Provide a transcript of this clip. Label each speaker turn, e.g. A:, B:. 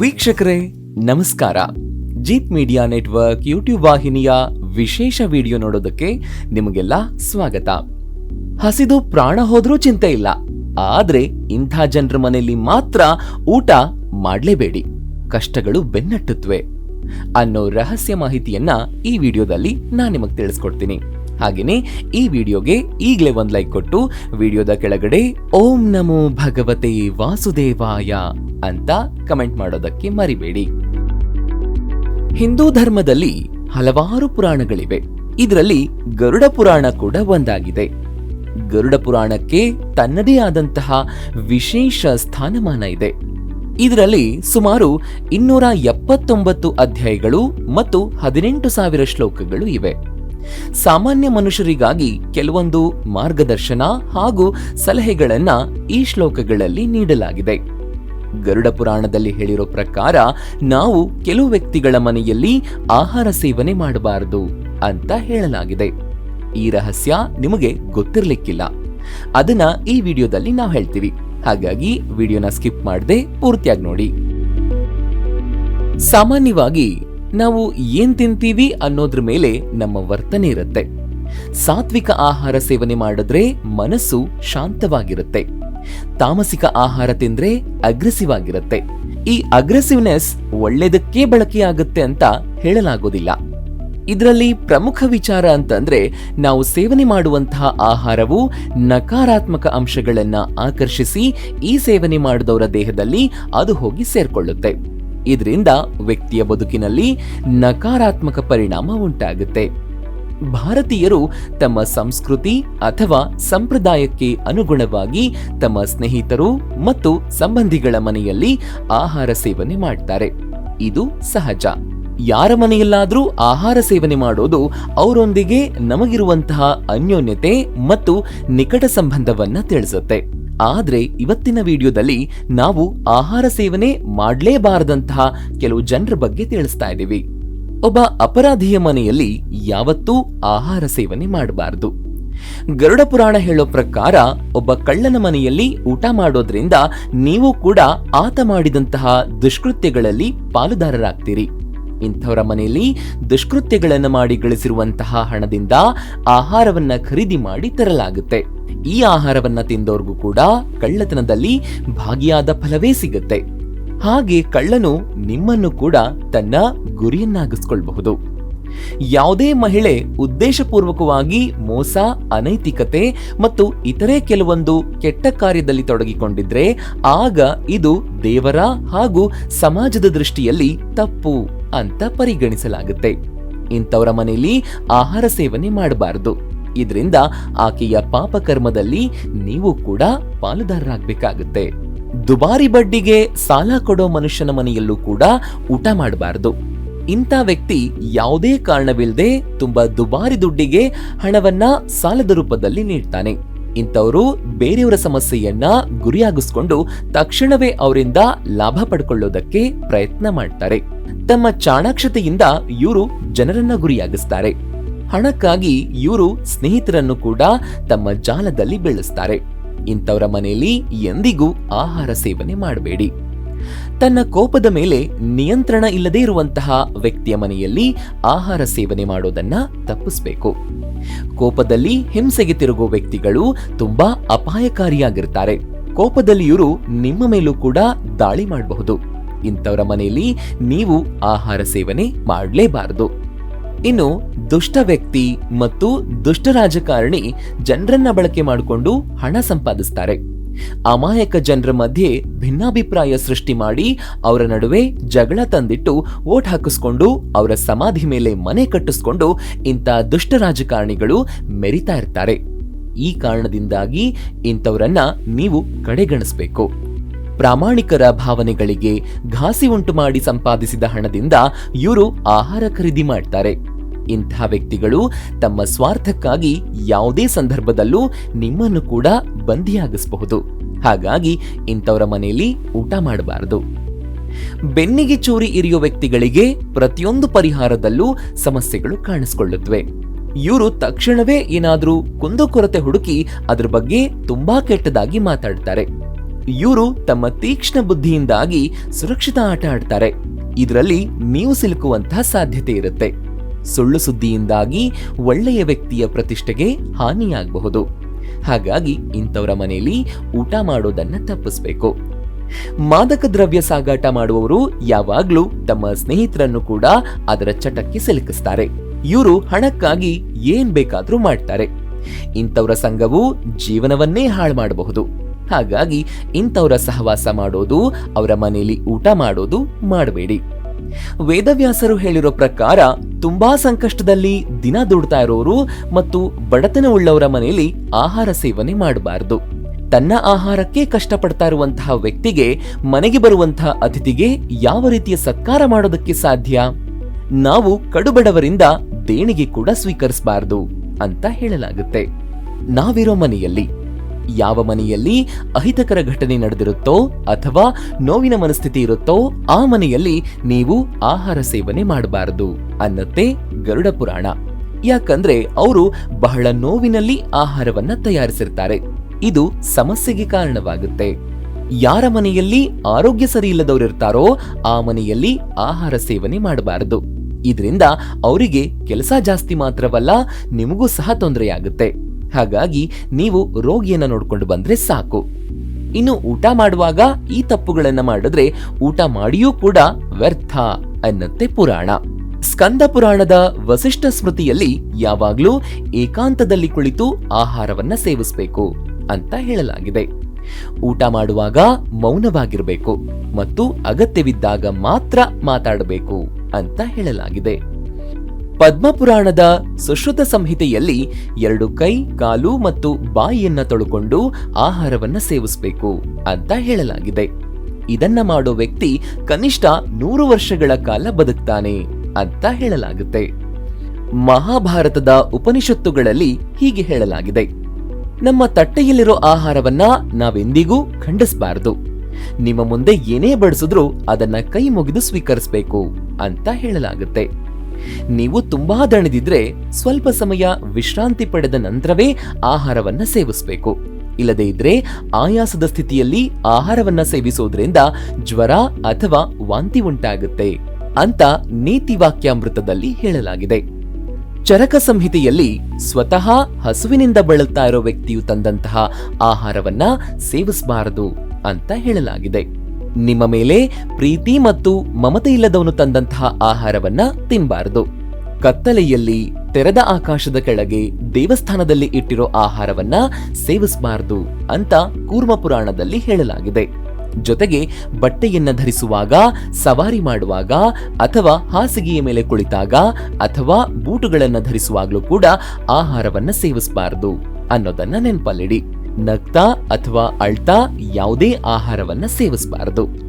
A: ವೀಕ್ಷಕರೇ, ನಮಸ್ಕಾರ. Jeep media network YouTube ವಾಹಿನಿಯ ವಿಶೇಷ ವಿಡಿಯೋ ನೋಡೋದಕ್ಕೆ ನಿಮಗೆಲ್ಲ ಸ್ವಾಗತ. ಹಸಿದು ಪ್ರಾಣ ಹೋದ್ರೂ ಚಿಂತೆ ಇಲ್ಲ. ಆದ್ರೆ ಇಂಥ ಜನರ ಮನೆಯಲ್ಲಿ ಮಾತ್ರ ಊಟ ಮಾಡಲೇಬೇಡಿ. ಕಷ್ಟಗಳು ಬೆನ್ನಟ್ಟುತ್ತವೆ ಅನ್ನೋ ರಹಸ್ಯ ಮಾಹಿತಿಯನ್ನ ಈ ವಿಡಿಯೋದಲ್ಲಿ ನಾನು ನಿಮಗೆ ತಿಳಿಸ್ಕೊಡ್ತೀನಿ. ಹಾಗೆಯೇ ಈ ವಿಡಿಯೋಗೆ ಈಗಲೇ ಒಂದು ಲೈಕ್ ಕೊಟ್ಟು ವಿಡಿಯೋದ ಕೆಳಗಡೆ ಓಂ ನಮೋ ಭಗವತೆ ವಾಸುದೇವಾಯ. ಅಂತ ಕಮೆಂಟ್ ಮಾಡೋದಕ್ಕೆ ಮರಿಬೇಡಿ. ಹಿಂದೂ ಧರ್ಮದಲ್ಲಿ ಹಲವಾರು ಪುರಾಣಗಳಿವೆ. ಇದರಲ್ಲಿ ಗರುಡ ಪುರಾಣ ಕೂಡ ಒಂದಾಗಿದೆ. ಗರುಡ ಪುರಾಣಕ್ಕೆ ತನ್ನದೇ ಆದಂತಹ ವಿಶೇಷ ಸ್ಥಾನಮಾನ ಇದೆ. ಇದರಲ್ಲಿ ಸುಮಾರು ಇನ್ನೂರ ಎಪ್ಪತ್ತೊಂಬತ್ತು ಅಧ್ಯಾಯಗಳು ಮತ್ತು ಹದಿನೆಂಟು ಸಾವಿರ ಶ್ಲೋಕಗಳು ಇವೆ. ಸಾಮಾನ್ಯ ಮನುಷ್ಯರಿಗಾಗಿ ಕೆಲವೊಂದು ಮಾರ್ಗದರ್ಶನ ಹಾಗೂ ಸಲಹೆಗಳನ್ನ ಈ ಶ್ಲೋಕಗಳಲ್ಲಿ ನೀಡಲಾಗಿದೆ. ಗರುಡ ಪುರಾಣದಲ್ಲಿ ಹೇಳಿರೋ ಪ್ರಕಾರ ನಾವು ಕೆಲವು ವ್ಯಕ್ತಿಗಳ ಮನೆಯಲ್ಲಿ ಆಹಾರ ಸೇವನೆ ಮಾಡಬಾರದು ಅಂತ ಹೇಳಲಾಗಿದೆ. ಈ ರಹಸ್ಯ ನಿಮಗೆ ಗೊತ್ತಿರಲಿಕ್ಕಿಲ್ಲ. ಅದನ್ನ ಈ ವಿಡಿಯೋದಲ್ಲಿ ನಾವು ಹೇಳ್ತೀವಿ. ಹಾಗಾಗಿ ವಿಡಿಯೋನ ಸ್ಕಿಪ್ ಮಾಡದೆ ಪೂರ್ತಿಯಾಗಿ ನೋಡಿ. ಸಾಮಾನ್ಯವಾಗಿ ನಾವು ಏನ್ ತಿಂತೀವಿ ಅನ್ನೋದ್ರ ಮೇಲೆ ನಮ್ಮ ವರ್ತನೆ ಇರುತ್ತೆ. ಸಾತ್ವಿಕ ಆಹಾರ ಸೇವನೆ ಮಾಡಿದ್ರೆ ಮನಸ್ಸು ಶಾಂತವಾಗಿರುತ್ತೆ. ತಾಮಸಿಕ ಆಹಾರ ತಿಂದ್ರೆ ಅಗ್ರೆಸಿವ್ ಆಗಿರುತ್ತೆ ಈ ಅಗ್ರೆಸಿವ್ನೆಸ್ ಒಳ್ಳೆದಕ್ಕೆ ಬಳಕೆಯಾಗುತ್ತೆ ಅಂತ ಹೇಳಲಾಗೋದಿಲ್ಲ. ಇದರಲ್ಲಿ ಪ್ರಮುಖ ವಿಚಾರ ಅಂತಂದ್ರೆ ನಾವು ಸೇವನೆ ಮಾಡುವಂತಹ ಆಹಾರವು ನಕಾರಾತ್ಮಕ ಅಂಶಗಳನ್ನ ಆಕರ್ಷಿಸಿ ಈ ಸೇವನೆ ಮಾಡಿದವರ ದೇಹದಲ್ಲಿ ಅದು ಹೋಗಿ ಸೇರ್ಕೊಳ್ಳುತ್ತೆ. ಇದರಿಂದ ವ್ಯಕ್ತಿಯ ಬದುಕಿನಲ್ಲಿ ನಕಾರಾತ್ಮಕ ಪರಿಣಾಮ ಉಂಟಾಗುತ್ತೆ. ಭಾರತೀಯರು ತಮ್ಮ ಸಂಸ್ಕೃತಿ ಅಥವಾ ಸಂಪ್ರದಾಯಕ್ಕೆ ಅನುಗುಣವಾಗಿ ತಮ್ಮ ಸ್ನೇಹಿತರು ಮತ್ತು ಸಂಬಂಧಿಗಳ ಮನೆಯಲ್ಲಿ ಆಹಾರ ಸೇವನೆ ಮಾಡ್ತಾರೆ. ಇದು ಸಹಜ. ಯಾರ ಮನೆಯಲ್ಲಾದರೂ ಆಹಾರ ಸೇವನೆ ಮಾಡೋದು ಅವರೊಂದಿಗೆ ನಮಗಿರುವಂತಹ ಅನ್ಯೋನ್ಯತೆ ಮತ್ತು ನಿಕಟ ಸಂಬಂಧವನ್ನ ತಿಳಿಸುತ್ತೆ. ಆದರೆ ಇವತ್ತಿನ ವಿಡಿಯೋದಲ್ಲಿ ನಾವು ಆಹಾರ ಸೇವನೆ ಮಾಡಲೇಬಾರದಂತಹ ಕೆಲವು ಜನರ ಬಗ್ಗೆ ತಿಳಿಸ್ತಾ ಇದ್ದೀವಿ. ಒಬ್ಬ ಅಪರಾಧಿಯ ಮನೆಯಲ್ಲಿ ಯಾವತ್ತೂ ಆಹಾರ ಸೇವನೆ ಮಾಡಬಾರದು. ಗರುಡ ಪುರಾಣ ಹೇಳೋ ಪ್ರಕಾರ ಒಬ್ಬ ಕಳ್ಳನ ಮನೆಯಲ್ಲಿ ಊಟ ಮಾಡೋದ್ರಿಂದ ನೀವು ಕೂಡ ಆತ ಮಾಡಿದಂತಹ ದುಷ್ಕೃತ್ಯಗಳಲ್ಲಿ ಪಾಲುದಾರರಾಗ್ತೀರಿ. ಇಂಥವರ ಮನೆಯಲ್ಲಿ ದುಷ್ಕೃತ್ಯಗಳನ್ನು ಮಾಡಿ ಗಳಿಸಿರುವಂತಹ ಹಣದಿಂದ ಆಹಾರವನ್ನ ಖರೀದಿ ಮಾಡಿ ತರಲಾಗುತ್ತೆ. ಈ ಆಹಾರವನ್ನ ತಿಂದವ್ರಿಗೂ ಕೂಡ ಕಳ್ಳತನದಲ್ಲಿ ಭಾಗಿಯಾದ ಫಲವೇ ಸಿಗುತ್ತೆ. ಹಾಗೆ ಕಳ್ಳನು ನಿಮ್ಮನ್ನು ಕೂಡ ತನ್ನ ಗುರಿಯನ್ನಾಗಿಸ್ಕೊಳ್ಬಹುದು. ಯಾವುದೇ ಮಹಿಳೆ ಉದ್ದೇಶಪೂರ್ವಕವಾಗಿ ಮೋಸ, ಅನೈತಿಕತೆ ಮತ್ತು ಇತರೆ ಕೆಲವೊಂದು ಕೆಟ್ಟ ಕಾರ್ಯದಲ್ಲಿ ತೊಡಗಿಕೊಂಡಿದ್ರೆ ಆಗ ಇದು ದೇವರ ಹಾಗೂ ಸಮಾಜದ ದೃಷ್ಟಿಯಲ್ಲಿ ತಪ್ಪು ಅಂತ ಪರಿಗಣಿಸಲಾಗುತ್ತೆ. ಇಂಥವರ ಮನೆಯಲ್ಲಿ ಆಹಾರ ಸೇವನೆ ಮಾಡಬಾರದು. ಇದರಿಂದ ಆಕೆಯ ಪಾಪಕರ್ಮದಲ್ಲಿ ನೀವು ಕೂಡ ಪಾಲುದಾರರಾಗಬೇಕಾಗುತ್ತೆ. ದುಬಾರಿ ಬಡ್ಡಿಗೆ ಸಾಲ ಕೊಡೋ ಮನುಷ್ಯನ ಮನೆಯಲ್ಲೂ ಕೂಡ ಊಟ ಮಾಡಬಾರದು. ಇಂಥ ವ್ಯಕ್ತಿ ಯಾವುದೇ ಕಾರಣವಿಲ್ಲದೆ ತುಂಬಾ ದುಬಾರಿ ದುಡ್ಡಿಗೆ ಹಣವನ್ನ ಸಾಲದ ರೂಪದಲ್ಲಿ ನೀಡ್ತಾನೆ. ಇಂಥವರು ಬೇರೆಯವರ ಸಮಸ್ಯೆಯನ್ನ ಗುರಿಯಾಗಿಸ್ಕೊಂಡು ತಕ್ಷಣವೇ ಅವರಿಂದ ಲಾಭ ಪಡ್ಕೊಳ್ಳೋದಕ್ಕೆ ಪ್ರಯತ್ನ ಮಾಡ್ತಾರೆ. ತಮ್ಮ ಚಾಣಾಕ್ಷತೆಯಿಂದ ಇವರು ಜನರನ್ನ ಗುರಿಯಾಗಿಸ್ತಾರೆ. ಹಣಕ್ಕಾಗಿ ಇವರು ಸ್ನೇಹಿತರನ್ನು ಕೂಡ ತಮ್ಮ ಜಾಲದಲ್ಲಿ ಬೆಳೆಸ್ತಾರೆ. ಇಂಥವರ ಮನೆಯಲ್ಲಿ ಎಂದಿಗೂ ಆಹಾರ ಸೇವನೆ ಮಾಡಬೇಡಿ. ತನ್ನ ಕೋಪದ ಮೇಲೆ ನಿಯಂತ್ರಣ ಇಲ್ಲದೇ ಇರುವಂತಹ ವ್ಯಕ್ತಿಯ ಮನೆಯಲ್ಲಿ ಆಹಾರ ಸೇವನೆ ಮಾಡೋದನ್ನ ತಪ್ಪಿಸಬೇಕು. ಕೋಪದಲ್ಲಿ ಹಿಂಸೆಗೆ ತಿರುಗುವ ವ್ಯಕ್ತಿಗಳು ತುಂಬಾ ಅಪಾಯಕಾರಿಯಾಗಿರ್ತಾರೆ. ಕೋಪದಲ್ಲಿ ಇವರು ನಿಮ್ಮ ಮೇಲೂ ಕೂಡ ದಾಳಿ ಮಾಡಬಹುದು. ಇಂಥವರ ಮನೆಯಲ್ಲಿ ನೀವು ಆಹಾರ ಸೇವನೆ ಮಾಡಲೇಬಾರದು. ಇನ್ನು ದುಷ್ಟ ವ್ಯಕ್ತಿ ಮತ್ತು ದುಷ್ಟ ರಾಜಕಾರಣಿ ಜನರನ್ನ ಬಳಕೆ ಮಾಡಿಕೊಂಡು ಹಣ ಸಂಪಾದಿಸ್ತಾರೆ. ಅಮಾಯಕ ಜನರ ಮಧ್ಯೆ ಭಿನ್ನಾಭಿಪ್ರಾಯ ಸೃಷ್ಟಿ ಮಾಡಿ ಅವರ ನಡುವೆ ಜಗಳ ತಂದಿಟ್ಟು ಓಟ್ ಹಾಕಿಸ್ಕೊಂಡು ಅವರ ಸಮಾಧಿ ಮೇಲೆ ಮನೆ ಕಟ್ಟಿಸ್ಕೊಂಡು ಇಂಥ ದುಷ್ಟ ರಾಜಕಾರಣಿಗಳು ಮೆರಿತಾ ಇರ್ತಾರೆ. ಈ ಕಾರಣದಿಂದಾಗಿ ಇಂಥವರನ್ನ ನೀವು ಕಡೆಗಣಿಸಬೇಕು. ಪ್ರಾಮಾಣಿಕರ ಭಾವನೆಗಳಿಗೆ ಘಾಸಿ ಉಂಟು ಮಾಡಿ ಸಂಪಾದಿಸಿದ ಹಣದಿಂದ ಇವರು ಆಹಾರ ಖರೀದಿ ಮಾಡ್ತಾರೆ. ಇಂಥ ವ್ಯಕ್ತಿಗಳು ತಮ್ಮ ಸ್ವಾರ್ಥಕ್ಕಾಗಿ ಯಾವುದೇ ಸಂದರ್ಭದಲ್ಲೂ ನಿಮ್ಮನ್ನು ಕೂಡ ಬಂಧಿಯಾಗಿಸಬಹುದು. ಹಾಗಾಗಿ ಇಂಥವರ ಮನೆಯಲ್ಲಿ ಊಟ ಮಾಡಬಾರದು. ಬೆನ್ನಿಗೆ ಚೂರಿ ಇರಿಯೋ ವ್ಯಕ್ತಿಗಳಿಗೆ ಪ್ರತಿಯೊಂದು ಪರಿಹಾರದಲ್ಲೂ ಸಮಸ್ಯೆಗಳು ಕಾಣಿಸಿಕೊಳ್ಳುತ್ತವೆ. ಇವರು ತಕ್ಷಣವೇ ಏನಾದರೂ ಕುಂದುಕೊರತೆ ಹುಡುಕಿ ಅದರ ಬಗ್ಗೆ ತುಂಬಾ ಕೆಟ್ಟದಾಗಿ ಮಾತಾಡ್ತಾರೆ. ಇವರು ತಮ್ಮ ತೀಕ್ಷ್ಣ ಬುದ್ಧಿಯಿಂದಾಗಿ ಸುರಕ್ಷಿತ ಆಟ ಆಡ್ತಾರೆ. ಇದರಲ್ಲಿ ನೀವು ಸಿಲುಕುವಂತಹ ಸಾಧ್ಯತೆ ಇರುತ್ತೆ. ಸುಳ್ಳು ಸುದ್ದಿಯಿಂದಾಗಿ ಒಳ್ಳೆಯ ವ್ಯಕ್ತಿಯ ಪ್ರತಿಷ್ಠೆಗೆ ಹಾನಿಯಾಗಬಹುದು. ಹಾಗಾಗಿ ಇಂಥವರ ಮನೆಯಲ್ಲಿ ಊಟ ಮಾಡೋದನ್ನ ತಪ್ಪಿಸ್ಬೇಕು. ಮಾದಕ ದ್ರವ್ಯ ಸಾಗಾಟ ಮಾಡುವವರು ಯಾವಾಗ್ಲೂ ತಮ್ಮ ಸ್ನೇಹಿತರನ್ನು ಕೂಡ ಅದರ ಚಟಕ್ಕೆ ಸಿಲುಕಿಸ್ತಾರೆ. ಇವರು ಹಣಕ್ಕಾಗಿ ಏನ್ ಬೇಕಾದ್ರೂ ಮಾಡ್ತಾರೆ. ಇಂಥವರ ಸಂಘವು ಜೀವನವನ್ನೇ ಹಾಳು ಮಾಡಬಹುದು. ಹಾಗಾಗಿ ಇಂಥವರ ಸಹವಾಸ ಮಾಡೋದು, ಅವರ ಮನೆಯಲ್ಲಿ ಊಟ ಮಾಡೋದು ಮಾಡಬೇಡಿ. ವೇದವ್ಯಾಸರು ಹೇಳಿರೋ ಪ್ರಕಾರ ತುಂಬಾ ಸಂಕಷ್ಟದಲ್ಲಿ ದಿನ ದುಡ್ತಾ ಇರೋರು ಮತ್ತು ಬಡತನ ಉಳ್ಳವರ ಮನೆಯಲ್ಲಿ ಆಹಾರ ಸೇವನೆ ಮಾಡಬಾರದು. ತನ್ನ ಆಹಾರಕ್ಕೆ ಕಷ್ಟಪಡ್ತಾ ಇರುವಂತಹ ವ್ಯಕ್ತಿಗೆ ಮನೆಗೆ ಬರುವಂತಹ ಅತಿಥಿಗೆ ಯಾವ ರೀತಿಯ ಸತ್ಕಾರ ಮಾಡೋದಕ್ಕೆ ಸಾಧ್ಯ? ನಾವು ಕಡುಬಡವರಿಂದ ದೇಣಿಗೆ ಕೂಡ ಸ್ವೀಕರಿಸಬಾರದು ಅಂತ ಹೇಳಲಾಗುತ್ತೆ. ನಾವಿರೋ ಮನೆಯಲ್ಲಿ ಯಾವ ಮನೆಯಲ್ಲಿ ಅಹಿತಕರ ಘಟನೆ ನಡೆದಿರುತ್ತೋ ಅಥವಾ ನೋವಿನ ಮನಸ್ಥಿತಿ ಇರುತ್ತೋ ಆ ಮನೆಯಲ್ಲಿ ನೀವು ಆಹಾರ ಸೇವನೆ ಮಾಡಬಾರದು ಅನ್ನತ್ತೆ ಗರುಡ ಪುರಾಣ. ಯಾಕಂದ್ರೆ ಅವರು ಬಹಳ ನೋವಿನಲ್ಲಿ ಆಹಾರವನ್ನ ತಯಾರಿಸಿರ್ತಾರೆ. ಇದು ಸಮಸ್ಯೆಗೆ ಕಾರಣವಾಗುತ್ತೆ. ಯಾರ ಮನೆಯಲ್ಲಿ ಆರೋಗ್ಯ ಸರಿ ಇಲ್ಲದವರಿರ್ತಾರೋ ಆ ಮನೆಯಲ್ಲಿ ಆಹಾರ ಸೇವನೆ ಮಾಡಬಾರದು. ಇದರಿಂದ ಅವರಿಗೆ ಕೆಲಸ ಜಾಸ್ತಿ ಮಾತ್ರವಲ್ಲ ನಿಮಗೂ ಸಹ ತೊಂದರೆಯಾಗುತ್ತೆ. ಹಾಗಾಗಿ ನೀವು ರೋಗಿಯನ್ನ ನೋಡ್ಕೊಂಡು ಬಂದ್ರೆ ಸಾಕು. ಇನ್ನು ಊಟ ಮಾಡುವಾಗ ಈ ತಪ್ಪುಗಳನ್ನ ಮಾಡಿದ್ರೆ ಊಟ ಮಾಡಿಯೂ ಕೂಡ ವ್ಯರ್ಥ ಅನ್ನತ್ತೆ ಪುರಾಣ. ಸ್ಕಂದ ಪುರಾಣದ ವಸಿಷ್ಠ ಸ್ಮೃತಿಯಲ್ಲಿ ಯಾವಾಗಲೂ ಏಕಾಂತದಲ್ಲಿ ಕುಳಿತು ಆಹಾರವನ್ನ ಸೇವಿಸಬೇಕು ಅಂತ ಹೇಳಲಾಗಿದೆ. ಊಟ ಮಾಡುವಾಗ ಮೌನವಾಗಿರಬೇಕು ಮತ್ತು ಅಗತ್ಯವಿದ್ದಾಗ ಮಾತ್ರ ಮಾತಾಡಬೇಕು ಅಂತ ಹೇಳಲಾಗಿದೆ. ಪದ್ಮಪುರಾಣದ ಸುಶ್ರುತ ಸಂಹಿತೆಯಲ್ಲಿ ಎರಡು ಕೈ, ಕಾಲು ಮತ್ತು ಬಾಯಿಯನ್ನ ತೊಳ್ಕೊಂಡು ಆಹಾರವನ್ನ ಸೇವಿಸಬೇಕು ಅಂತ ಹೇಳಲಾಗಿದೆ. ಇದನ್ನ ಮಾಡೋ ವ್ಯಕ್ತಿ ಕನಿಷ್ಠ ನೂರು ವರ್ಷಗಳ ಕಾಲ ಬದುಕ್ತಾನೆ ಅಂತ ಹೇಳಲಾಗುತ್ತೆ. ಮಹಾಭಾರತದ ಉಪನಿಷತ್ತುಗಳಲ್ಲಿ ಹೀಗೆ ಹೇಳಲಾಗಿದೆ. ನಮ್ಮ ತಟ್ಟೆಯಲ್ಲಿರೋ ಆಹಾರವನ್ನ ನಾವೆಂದಿಗೂ ಖಂಡಿಸಬಾರದು. ನಿಮ್ಮ ಮುಂದೆ ಏನೇ ಬಡಿಸಿದ್ರೂ ಅದನ್ನ ಕೈ ಮುಗಿದು ಸ್ವೀಕರಿಸಬೇಕು ಅಂತ ಹೇಳಲಾಗುತ್ತೆ. ನೀವು ತುಂಬಾ ದಣದಿದ್ರೆ ಸ್ವಲ್ಪ ಸಮಯ ವಿಶ್ರಾಂತಿ ಪಡೆದ ನಂತರವೇ ಆಹಾರವನ್ನ ಸೇವಿಸಬೇಕು. ಇಲ್ಲದೇ ಇದ್ರೆ ಆಯಾಸದ ಸ್ಥಿತಿಯಲ್ಲಿ ಆಹಾರವನ್ನ ಸೇವಿಸೋದ್ರಿಂದ ಜ್ವರ ಅಥವಾ ವಾಂತಿ ಉಂಟಾಗುತ್ತೆ ಅಂತ ನೀತಿವಾಕ್ಯಾಮೃತದಲ್ಲಿ ಹೇಳಲಾಗಿದೆ. ಚರಕ ಸಂಹಿತೆಯಲ್ಲಿ ಸ್ವತಃ ಹಸುವಿನಿಂದ ಬಳಲ್ತಾ ಇರೋ ವ್ಯಕ್ತಿಯು ತಂದಂತಹ ಆಹಾರವನ್ನ ಸೇವಿಸಬಾರದು ಅಂತ ಹೇಳಲಾಗಿದೆ. ನಿಮ್ಮ ಮೇಲೆ ಪ್ರೀತಿ ಮತ್ತು ಮಮತೆ ಇಲ್ಲದವನು ತಂದಂತಹ ಆಹಾರವನ್ನ ತಿನ್ನಬಾರದು ಕತ್ತಲೆಯಲ್ಲಿ ತೆರೆದ ಆಕಾಶದ ಕೆಳಗೆ ದೇವಸ್ಥಾನದಲ್ಲಿ ಇಟ್ಟಿರೋ ಆಹಾರವನ್ನ ಸೇವಿಸಬಾರದು ಅಂತ ಕೂರ್ಮ ಪುರಾಣದಲ್ಲಿ ಹೇಳಲಾಗಿದೆ. ಜೊತೆಗೆ ಬಟ್ಟೆಯನ್ನ ಧರಿಸುವಾಗ, ಸವಾರಿ ಮಾಡುವಾಗ ಅಥವಾ ಹಾಸಿಗೆಯ ಮೇಲೆ ಕುಳಿತಾಗ ಅಥವಾ ಬೂಟುಗಳನ್ನು ಧರಿಸುವಾಗಲೂ ಕೂಡ ಆಹಾರವನ್ನ ಸೇವಿಸಬಾರದು ಅನ್ನೋದನ್ನ ನೆನಪಲ್ಲಿಡಿ. ನಗ್ತಾ ಅಥವಾ ಅಳ್ತಾ ಯಾವುದೇ ಆಹಾರವನ್ನ ಸೇವಿಸಬಾರದು.